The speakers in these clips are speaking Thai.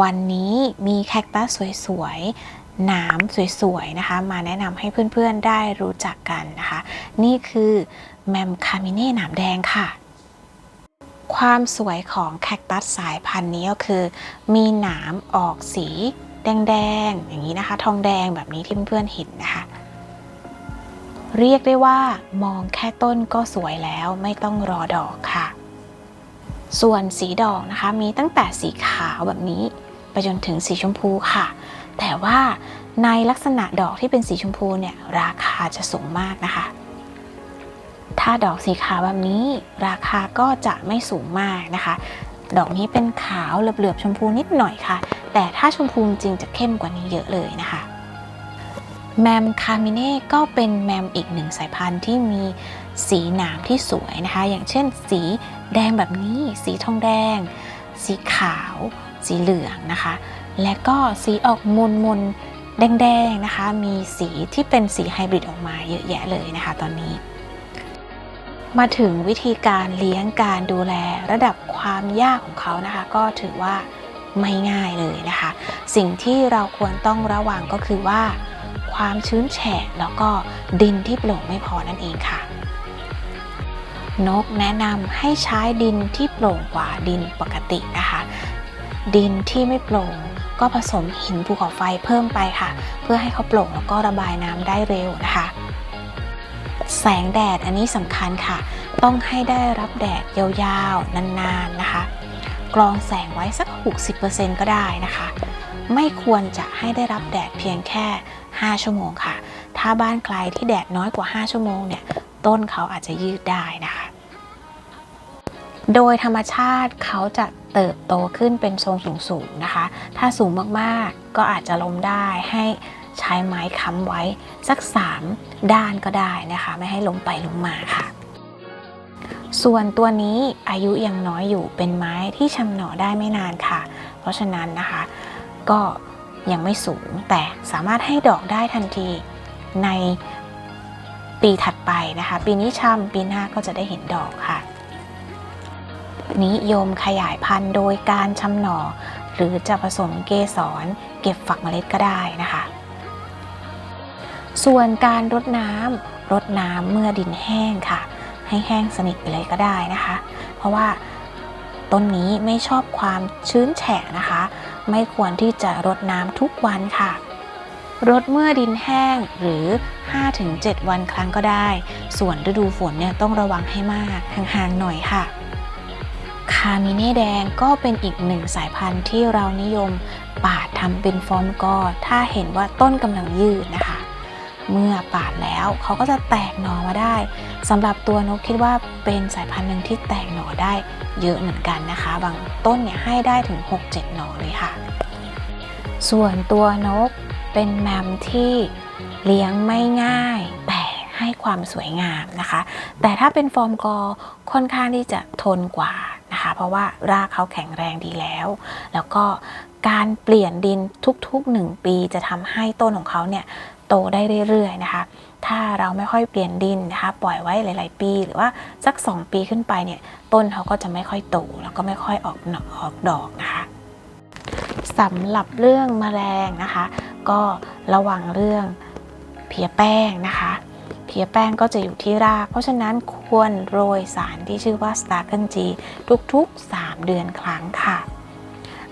วันนี้มีแคคตัสสวยๆ หนามสวยๆ นะคะ มาแนะนำให้เพื่อนๆ ได้รู้จักกันนะคะ นี่คือแมมคามิเน่หนามแดงค่ะ ความสวยของแคคตัสสายพันธุ์นี้ก็คือ มีหนามออกสีแดงๆ อย่างนี้นะคะ ทองแดงแบบนี้ที่เพื่อนๆ เห็นนะคะเรียกได้ว่ามองแค่ต้นก็สวยแล้วไม่ต้องรอดอกค่ะ ส่วนสีดอกนะคะมีตั้งแต่สีขาวแบบนี้ ไปจนถึงสีชมพูค่ะ แต่ว่าในลักษณะดอกที่เป็นสีชมพูเนี่ยราคาจะสูงมากนะคะ ถ้าดอกสีขาวแบบนี้ราคาก็จะไม่สูงมากนะคะ ดอกนี้เป็นขาวเหลือบๆชมพูนิดหน่อยค่ะ แต่ถ้าชมพูจริงจะเข้มกว่านี้เยอะเลยนะคะแมมคามิเน่ก็เป็นแมมอีกหนึ่งสายพันธุ์ที่มีสีหนามที่สวยนะคะ อย่างเช่นสี แดงแบบนี้สีทองแดง สีขาว สีเหลืองนะคะ และก็สีออกมนมนแดงๆนะคะ มีสีที่เป็นสีไฮบริดออกมาเยอะแยะเลยนะคะตอนนี้ มาถึงวิธีการเลี้ยงการดูแลระดับความยากของเขานะคะ ก็ถือว่าไม่ง่ายเลยนะคะ สิ่งที่เราควรต้องระวังก็คือว่า ความชื้นแฉะแล้วก็ดินที่โปร่งไม่พอนั่นเองค่ะ นกแนะนำให้ใช้ดินที่โปร่งกว่าดินปกตินะคะ ดินที่ไม่โปร่งก็ผสมหินภูเขาไฟเพิ่มไปค่ะ เพื่อให้เขาโปร่งแล้วก็ระบายน้ำได้เร็วนะคะ แสงแดดอันนี้สำคัญค่ะ ต้องให้ได้รับแดดยาวๆ นานๆนะคะ กรองแสงไว้สัก 60%ก็ได้นะคะ ไม่ควรจะให้ได้รับแดดเพียงแค่ 5 ชั่วโมงค่ะ ถ้าบ้านใครที่แดดน้อยกว่า 5 ชั่วโมงเนี่ย ต้นเขาอาจจะยืดได้นะคะ โดยธรรมชาติเขาจะเติบโตขึ้นเป็นทรงสูงๆนะคะ ถ้าสูงมากๆก็อาจจะล้มได้ให้ใช้ไม้ค้ำไว้สัก 3 ด้านก็ได้นะคะ ไม่ให้ล้มไปล้มมาค่ะ ส่วนตัวนี้อายุยังน้อยอยู่เป็นไม้ที่ชำหน่อได้ไม่นานค่ะ เพราะฉะนั้นนะคะ ก็ยังไม่สูงแต่สามารถให้ดอกได้ทันทีในปีถัดไปนะคะ ปีนี้ชำปีหน้าก็จะได้เห็นดอกค่ะ นิยมขยายพันธุ์โดยการชำหน่อ หรือจะผสมเกสรเก็บฝักเมล็ดก็ได้นะคะ ส่วนการรดน้ำรดน้ำเมื่อดินแห้งค่ะ ให้แห้งสนิทไปเลยก็ได้นะคะ เพราะว่าต้นนี้ไม่ชอบความชื้นแฉะนะคะ ไม่ควรที่จะรดน้ำทุกวันค่ะรดเมื่อดินแห้งหรือ 5-7 วันครั้งก็ได้ ส่วนฤดูฝนเนี่ยต้องระวังให้มากห่างๆหน่อยค่ะ คามิเน่แดงก็เป็นอีกหนึ่งสายพันธุ์ที่เรานิยมปาดทำเป็นฟอร์มกอ ถ้าเห็นว่าต้นกำลังยืดนะคะ เมื่อปาดแล้วเขาก็จะแตกหน่อมาได้สำหรับตัวนกคิดว่าเป็นสายพันธุ์หนึ่งที่แตกหน่อได้เยอะเหมือนกันนะคะ บางต้นเนี่ยให้ได้ถึง 6-7 หน่อเลยค่ะ ส่วนตัวนกเป็นแมมที่เลี้ยงไม่ง่าย แต่ให้ความสวยงามนะคะ แต่ถ้าเป็นฟอร์มกอค่อนข้างที่จะทนกว่า นะคะเพราะว่ารากเขาแข็งแรงดีแล้ว แล้วก็การเปลี่ยนดินทุกๆ 1 ปีจะทำให้ต้นของเขาเนี่ยโตได้เรื่อยๆนะคะ ถ้าเราไม่ค่อยเปลี่ยนดินนะคะ ปล่อยไว้หลาย ๆ ปี หรือว่าสัก 2 ปีขึ้นไปเนี่ยต้นเขาก็จะไม่ค่อยโตแล้วก็ไม่ค่อยออกอออกดอกนะคะสำหรับเรื่องแมลงนะคะ ก็ระวังเรื่องเพียแป้งนะคะ เพียแป้งก็จะอยู่ที่ราก เพราะฉะนั้นควรโรยสารที่ชื่อว่า s t a r k e n G ทุกๆ 3 เดือนครั้งค่ะ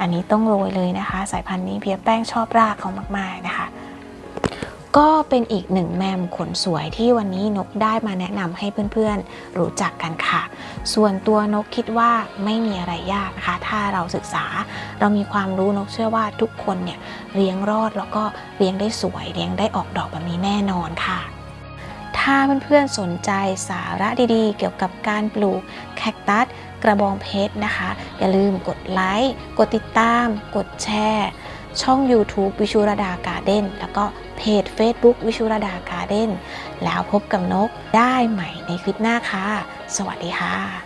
อันนี้ต้องโรยเลยนะคะ สายพันธุ์นี้เพียแป้งชอบรากเขามากๆนะคะ ก็เป็นอีกหนึ่งแมมขนสวยที่วันนี้นกได้มาแนะนำให้เพื่อนๆ รู้จักกันค่ะ ส่วนตัวนกคิดว่าไม่มีอะไรยากนะคะ ถ้าเราศึกษาเรามีความรู้นกเชื่อว่าทุกคนเนี่ยเลี้ยงรอดแล้วก็เลี้ยงได้สวยเลี้ยงได้ออกดอกแบบนี้แน่นอนค่ะ ถ้าเพื่อนๆสนใจสาระดีๆ เกี่ยวกับการปลูกแคคตัสกระบองเพชรนะคะ อย่าลืมกดไลค์ กดติดตาม กดแชร์ ช่อง YouTube วิชุรดาการ์เด้นแล้วก็เพจ Facebook วิชุรดาการ์เด้นแล้วพบกับนกได้ใหม่ในคลิปหน้าค่ะ สวัสดีค่ะ